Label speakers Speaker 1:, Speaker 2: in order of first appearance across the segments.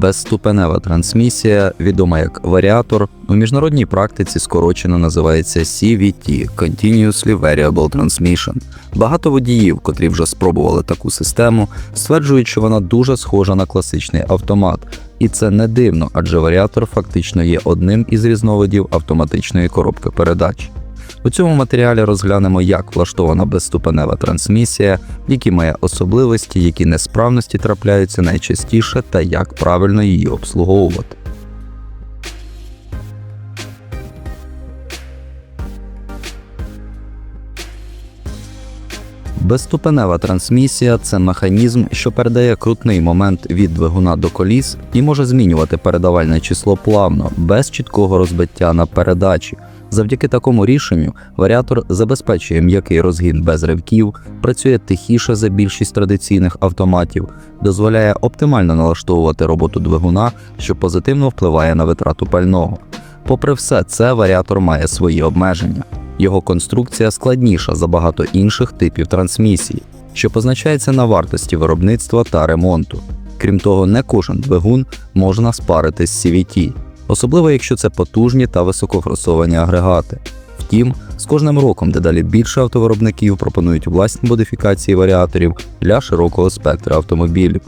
Speaker 1: Безступенева трансмісія, відома як варіатор, у міжнародній практиці скорочено називається CVT – Continuously Variable Transmission. Багато водіїв, котрі вже спробували таку систему, стверджують, що вона дуже схожа на класичний автомат. І це не дивно, адже варіатор фактично є одним із різновидів автоматичної коробки передач. У цьому матеріалі розглянемо, як влаштована безступенева трансмісія, які має особливості, які несправності трапляються найчастіше та як правильно її обслуговувати. Безступенева трансмісія це механізм, що передає крутний момент від двигуна до коліс і може змінювати передавальне число плавно, без чіткого розбиття на передачі. Завдяки такому рішенню варіатор забезпечує м'який розгін без ривків, працює тихіше за більшість традиційних автоматів, дозволяє оптимально налаштовувати роботу двигуна, що позитивно впливає на витрату пального. Попри все це, варіатор має свої обмеження. Його конструкція складніша за багато інших типів трансмісії, що позначається на вартості виробництва та ремонту. Крім того, не кожен двигун можна спарити з CVT, особливо якщо це потужні та високофросовані агрегати. Втім, з кожним роком дедалі більше автовиробників пропонують власні модифікації варіаторів для широкого спектра автомобілів.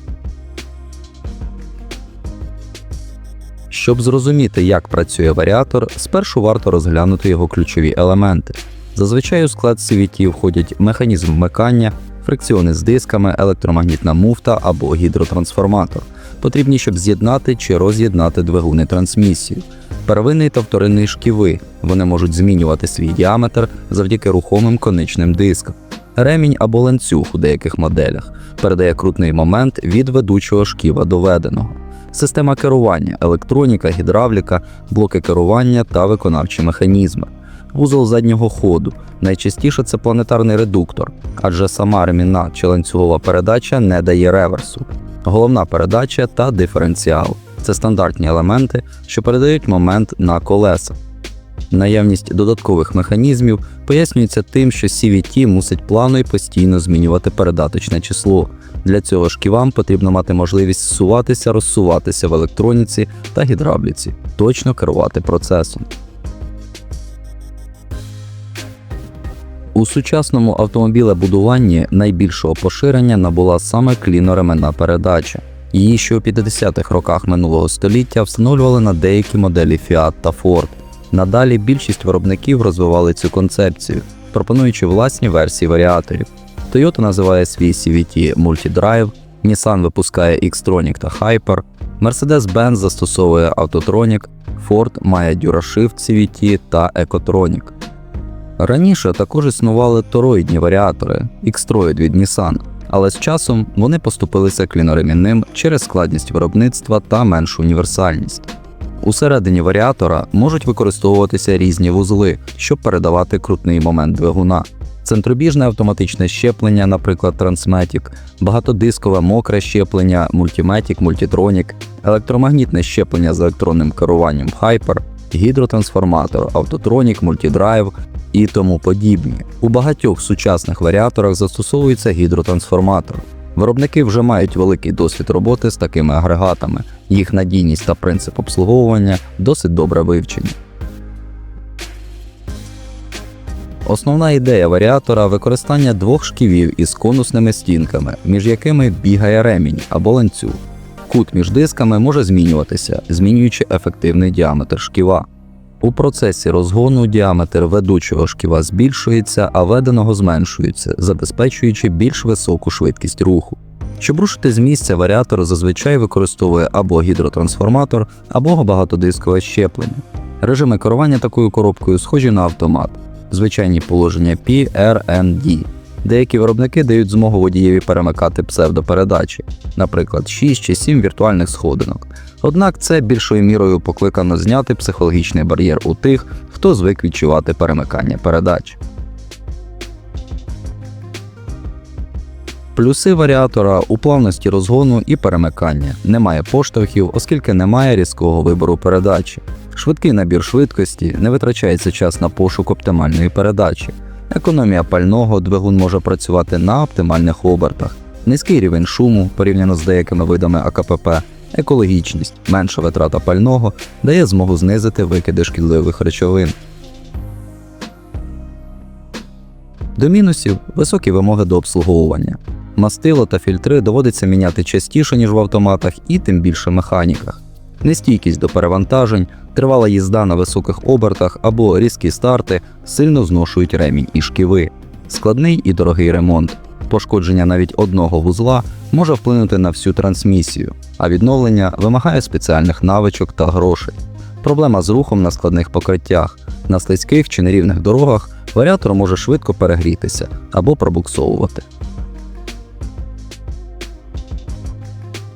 Speaker 1: Щоб зрозуміти, як працює варіатор, спершу варто розглянути його ключові елементи. Зазвичай у склад CVT входять механізм вмикання, фрикціони з дисками, електромагнітна муфта або гідротрансформатор, потрібні, щоб з'єднати чи роз'єднати двигуни трансмісію. Первинний та вторинний шківи вони можуть змінювати свій діаметр завдяки рухомим конечним дискам. Ремінь або ланцюг у деяких моделях передає крутний момент від ведучого шківа до веденого система керування, електроніка, гідравліка, блоки керування та виконавчі механізми. Вузол заднього ходу. Найчастіше це планетарний редуктор, адже сама ремінна чи ланцюгова передача не дає реверсу. Головна передача та диференціал це стандартні елементи, що передають момент на колеса. Наявність додаткових механізмів пояснюється тим, що CVT мусить плавно і постійно змінювати передаточне число. Для цього шківам потрібно мати можливість зсуватися, розсуватися в електроніці та гідравліці, точно керувати процесом. У сучасному автомобілебудуванні найбільшого поширення набула саме кліноременна передача. Її ще у 50-х роках минулого століття встановлювали на деякі моделі Fiat та Ford. Надалі більшість виробників розвивали цю концепцію, пропонуючи власні версії варіаторів. Toyota називає свій CVT Multidrive, Nissan випускає X-Tronic та Hyper, Mercedes-Benz застосовує Autotronic, Ford має DuraShift CVT та Ecotronic. Раніше також існували тороїдні варіатори X-Troid від Nissan, але з часом вони поступилися кліноремінним через складність виробництва та меншу універсальність. Усередині варіатора можуть використовуватися різні вузли, щоб передавати крутний момент двигуна. Центробіжне автоматичне щеплення, наприклад, Transmatic, багатодискове мокре щеплення, Multimatic, Multitronic, електромагнітне щеплення з електронним керуванням Hyper, гідротрансформатор, Autotronic, Multidrive і тому подібні. У багатьох сучасних варіаторах застосовується гідротрансформатор. Виробники вже мають великий досвід роботи з такими агрегатами, їх надійність та принцип обслуговування досить добре вивчені. Основна ідея варіатора використання двох шківів із конусними стінками, між якими бігає ремінь або ланцюг. Кут між дисками може змінюватися, змінюючи ефективний діаметр шківа. У процесі розгону діаметр ведучого шківа збільшується, а веденого зменшується, забезпечуючи більш високу швидкість руху. Щоб рушити з місця, варіатор зазвичай використовує або гідротрансформатор, або багатодискове щеплення. Режими керування такою коробкою схожі на автомат, звичайні положення P, R, N, D. Деякі виробники дають змогу водієві перемикати псевдопередачі, наприклад, 6 чи 7 віртуальних сходинок. Однак це більшою мірою покликано зняти психологічний бар'єр у тих, хто звик відчувати перемикання передач. Плюси варіатора у плавності розгону і перемикання. Немає поштовхів, оскільки немає різкого вибору передачі. Швидкий набір швидкості, не витрачається час на пошук оптимальної передачі. Економія пального двигун може працювати на оптимальних обертах, низький рівень шуму порівняно з деякими видами АКПП, екологічність, менша витрата пального дає змогу знизити викиди шкідливих речовин. До мінусів високі вимоги до обслуговування. Мастило та фільтри доводиться міняти частіше, ніж в автоматах, і тим більше механіках. Нестійкість до перевантажень, тривала їзда на високих обертах або різкі старти сильно зношують ремінь і шківи. Складний і дорогий ремонт. Пошкодження навіть одного вузла може вплинути на всю трансмісію, а відновлення вимагає спеціальних навичок та грошей. Проблема з рухом на складних покриттях. На слизьких чи нерівних дорогах варіатор може швидко перегрітися або пробуксовувати.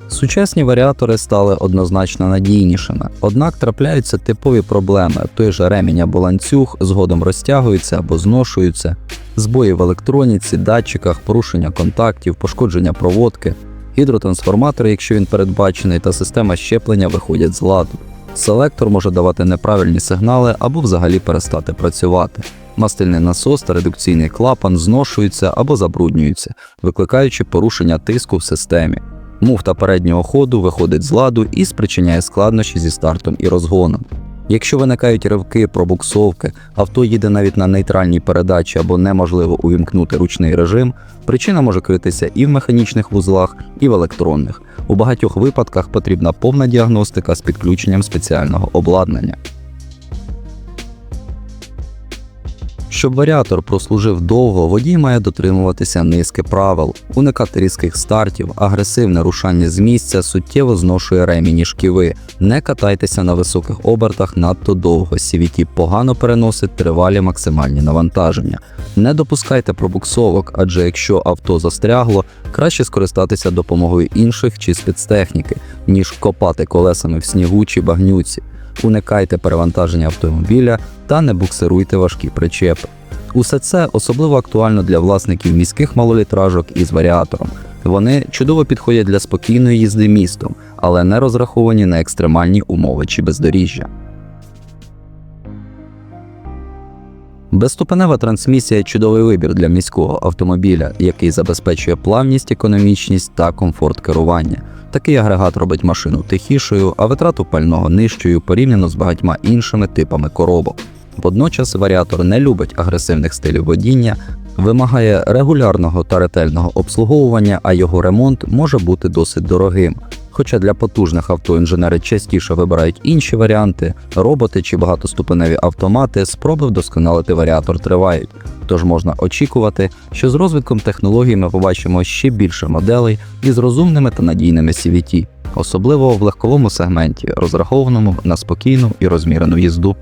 Speaker 1: Сучасні варіатори стали однозначно надійнішими, однак трапляються типові проблеми: той же ремінь або ланцюг згодом розтягуються або зношуються, збої в електроніці, датчиках, порушення контактів, пошкодження проводки, гідротрансформатор, якщо він передбачений, та система щеплення виходять з ладу. Селектор може давати неправильні сигнали або взагалі перестати працювати. Мастильний насос та редукційний клапан зношуються або забруднюються, викликаючи порушення тиску в системі. Муфта переднього ходу виходить з ладу і спричиняє складнощі зі стартом і розгоном. Якщо виникають ривки, пробуксовки, авто їде навіть на нейтральній передачі або неможливо увімкнути ручний режим, причина може критися і в механічних вузлах, і в електронних. У багатьох випадках потрібна повна діагностика з підключенням спеціального обладнання. Щоб варіатор прослужив довго, водій має дотримуватися низки правил, уникати різких стартів, агресивне рушання з місця суттєво зношує ремінь і шківи. Не катайтеся на високих обертах надто довго. CVT погано переносить тривалі максимальні навантаження. Не допускайте пробуксовок, адже якщо авто застрягло, краще скористатися допомогою інших чи спецтехніки, ніж копати колесами в снігу чи багнюці. Уникайте перевантаження автомобіля та не буксируйте важкі причепи. Усе це особливо актуально для власників міських малолітражок із варіатором. Вони чудово підходять для спокійної їзди містом, але не розраховані на екстремальні умови чи бездоріжжя. Безступенева трансмісія чудовий вибір для міського автомобіля, який забезпечує плавність, економічність та комфорт керування. Такий агрегат робить машину тихішою, а витрату пального нижчою порівняно з багатьма іншими типами коробок. Водночас варіатор не любить агресивних стилів водіння, вимагає регулярного та ретельного обслуговування, а його ремонт може бути досить дорогим. Хоча для потужних авто інженери частіше вибирають інші варіанти, роботи чи багатоступеневі автомати, спроби вдосконалити варіатор тривають. Тож можна очікувати, що з розвитком технологій ми побачимо ще більше моделей із розумними та надійними CVT, особливо в легковому сегменті, розрахованому на спокійну і розмірену їзду.